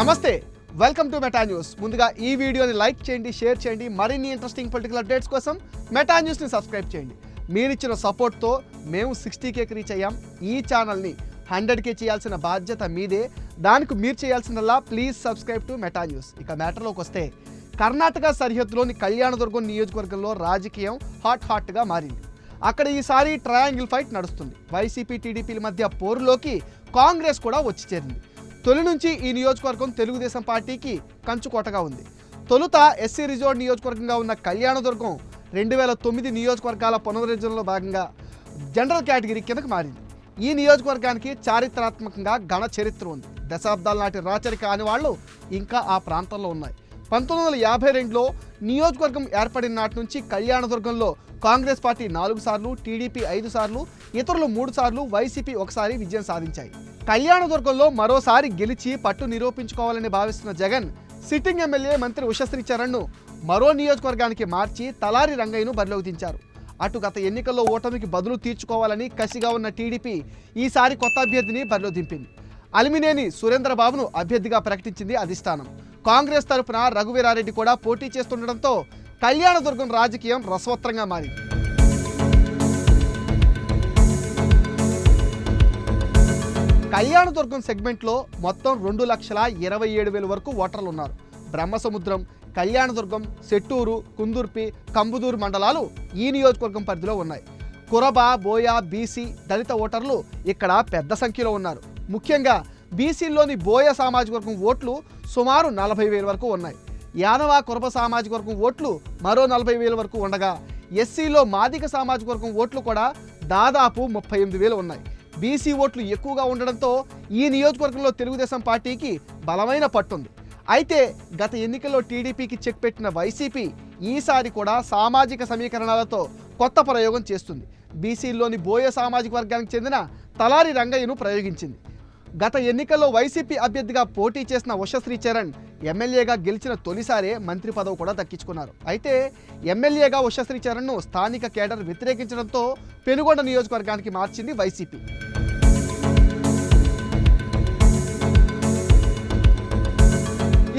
నమస్తే welcome to Meta news ముందుగా ఈ వీడియోని లైక్ చేయండి షేర్ చేయండి మరిన్ని ఇంట్రెస్టింగ్ పొలిటికల్ అప్డేట్స్ కోసం మెటా న్యూస్ని సబ్స్క్రైబ్ చేయండి. మీరిచ్చిన సపోర్ట్తో మేము సిక్స్టీ కేకి రీచ్ అయ్యాం. ఈ ఛానల్ని హండ్రెడ్ కే చేయాల్సిన బాధ్యత మీదే. దానికి మీరు చేయాల్సిందల్లా please subscribe to Meta news ఇక మ్యాటర్లోకి వస్తే కర్ణాటక సరిహద్దులోని కళ్యాణదుర్గం నియోజకవర్గంలో రాజకీయం హాట్ హాట్గా మారింది. అక్కడ ఈసారి ట్రయాంగిల్ ఫైట్ నడుస్తుంది. వైసీపీ టీడీపీల మధ్య పోరులోకి కాంగ్రెస్ కూడా వచ్చి చేరింది. తొలి నుంచి ఈ నియోజకవర్గం తెలుగుదేశం పార్టీకి కంచుకోటగా ఉంది. తొలుత ఎస్సీ రిజోర్డ్ నియోజకవర్గంగా ఉన్న కళ్యాణదుర్గం రెండు వేల తొమ్మిది నియోజకవర్గాల పునరుద్ధరణలో భాగంగా జనరల్ కేటగిరీ కిందకు మారింది. ఈ నియోజకవర్గానికి చారిత్రాత్మకంగా ఘన చరిత్ర ఉంది. దశాబ్దాల నాటి రాచరిక ఆనవాళ్ళు ఇంకా ఆ ప్రాంతంలో ఉన్నాయి. పంతొమ్మిది వందల యాభై రెండులో నియోజకవర్గం ఏర్పడిన నాటి నుంచి కళ్యాణదుర్గంలో కాంగ్రెస్ పార్టీ నాలుగు సార్లు టీడీపీ ఐదు సార్లు ఇతరులు మూడు సార్లు వైసీపీ ఒకసారి విజయం సాధించాయి. కళ్యాణదుర్గంలో మరోసారి గెలిచి పట్టు నిరూపించుకోవాలని భావిస్తున్న జగన్ సిట్టింగ్ ఎమ్మెల్యే మంత్రి ఉషశ్రీ చరణ్ను మరో నియోజకవర్గానికి మార్చి తలారి రంగయ్యను బరిలోకి దించారు. అటు గత ఎన్నికల్లో ఓటమికి బదులు తీర్చుకోవాలని కసిగా ఉన్న టీడీపీ ఈసారి కొత్త అభ్యర్థిని బరిలో దింపింది. అలిమినేని సురేంద్రబాబును అభ్యర్థిగా ప్రకటించింది అధిష్టానం. కాంగ్రెస్ తరపున రఘువీరారెడ్డి కూడా పోటీ చేస్తుండటంతో కళ్యాణదుర్గం రాజకీయం రసవత్రంగా మారింది. కళ్యాణదుర్గం సెగ్మెంట్లో మొత్తం రెండు లక్షల ఇరవై ఏడు వేల వరకు ఓటర్లు ఉన్నారు. బ్రహ్మసముద్రం కళ్యాణదుర్గం సెట్టూరు కుందుర్పి కంబుదూరు మండలాలు ఈ నియోజకవర్గం పరిధిలో ఉన్నాయి. కురబ బోయ బీసీ దళిత ఓటర్లు ఇక్కడ పెద్ద సంఖ్యలో ఉన్నారు. ముఖ్యంగా బీసీల్లోని బోయ సామాజిక వర్గం ఓట్లు సుమారు నలభై వేల వరకు ఉన్నాయి. యాదవ కురబ సామాజిక వర్గం ఓట్లు మరో నలభై వేల వరకు ఉండగా ఎస్సీలో మాదిక సామాజిక వర్గం ఓట్లు కూడా దాదాపు ముప్పై ఎనిమిది వేలు ఉన్నాయి. బీసీ ఓట్లు ఎక్కువగా ఉండడంతో ఈ నియోజకవర్గంలో తెలుగుదేశం పార్టీకి బలమైన పట్టుంది. అయితే గత ఎన్నికల్లో టీడీపీకి చెక్ పెట్టిన వైసీపీ ఈసారి కూడా సామాజిక సమీకరణాలతో కొత్త ప్రయోగం చేస్తుంది. బీసీల్లోని బోయ సామాజిక వర్గానికి చెందిన తలారి రంగయ్యను ప్రయోగించింది. గత ఎన్నికల్లో వైసీపీ అభ్యర్థిగా పోటీ చేసిన ఉషశ్రీ చరణ్ ఎమ్మెల్యేగా గెలిచిన తొలిసారే మంత్రి పదవి కూడా దక్కించుకున్నారు. అయితే ఎమ్మెల్యేగా ఉషశ్రీ చరణ్ను స్థానిక కేడర్ వ్యతిరేకించడంతో పెనుగొండ నియోజకవర్గానికి మార్చింది వైసీపీ.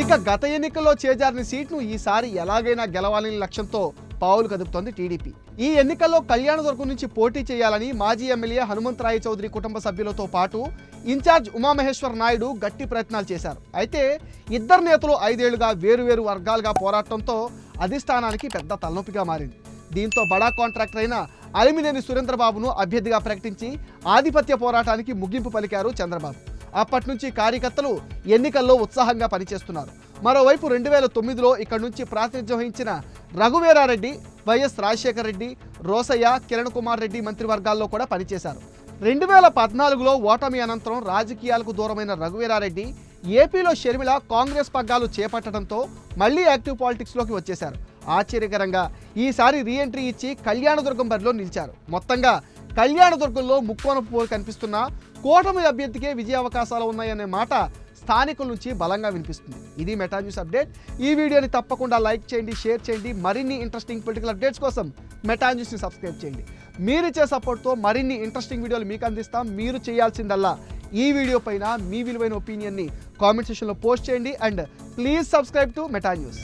ఇక గత ఎన్నికల్లో చేజారిన సీట్ను ఈసారి ఎలాగైనా గెలవాలని లక్ష్యంతో పావులు కదుపుతోంది టీడీపీ. ఈ ఎన్నికల్లో కళ్యాణదుర్గం నుంచి పోటీ చేయాలని మాజీ ఎమ్మెల్యే హనుమంతరాయ చౌదరి కుటుంబ సభ్యులతో పాటు ఇన్ఛార్జ్ ఉమామహేశ్వర నాయుడు గట్టి ప్రయత్నాలు చేశారు. అయితే ఇద్దరు నేతలు ఐదేళ్ళుగా వేరువేరు వర్గాలుగా పోరాటంతో అధిష్టానానికి పెద్ద తలనొప్పిగా మారింది. దీంతో బడా కాంట్రాక్టర్ అయిన అలిమినేని సురేంద్రబాబును అభ్యర్థిగా ప్రకటించి ఆధిపత్య పోరాటానికి ముగింపు పలికారు చంద్రబాబు. అప్పటి నుంచి కార్యకర్తలు ఎన్నికల్లో ఉత్సాహంగా పనిచేస్తున్నారు. మరోవైపు రెండు వేల తొమ్మిదిలో ఇక్కడ నుంచి ప్రాతినిధ్యం వహించిన రఘువీరారెడ్డి వైఎస్ రాజశేఖర రెడ్డి రోసయ్య కిరణ్ కుమార్ రెడ్డి మంత్రివర్గాల్లో కూడా పనిచేశారు. రెండు వేల పద్నాలుగులో ఓటమి అనంతరం రాజకీయాలకు దూరమైన రఘువీరారెడ్డి ఏపీలో షర్మిల కాంగ్రెస్ పగ్గాలు చేపట్టడంతో మళ్ళీ యాక్టివ్ పాలిటిక్స్లోకి వచ్చేశారు. ఆశ్చర్యకరంగా ఈసారి రీఎంట్రీ ఇచ్చి కళ్యాణదుర్గం బరిలో నిలిచారు. మొత్తంగా కళ్యాణదుర్గంలో ముక్కోనపు పోరు కనిపిస్తున్న కూటమి అభ్యర్థికే విజయ అవకాశాలు ఉన్నాయనే మాట స్థానికుల నుంచి బలంగా వినిపిస్తుంది. ఇది మెటా న్యూస్ అప్డేట్. ఈ వీడియోని తప్పకుండా లైక్ చేయండి షేర్ చేయండి. మరిన్ని ఇంట్రెస్టింగ్ పొలిటికల్ అప్డేట్స్ కోసం మెటా న్యూస్ని సబ్స్క్రైబ్ చేయండి. మీరిచ్చే సపోర్ట్తో మరిన్ని ఇంట్రెస్టింగ్ వీడియోలు మీకు అందిస్తాం. మీరు చేయాల్సిందల్లా ఈ వీడియో పైన మీ విలువైన ఒపీనియన్ని కామెంట్ సెక్షన్లో పోస్ట్ చేయండి. And please subscribe to Meta news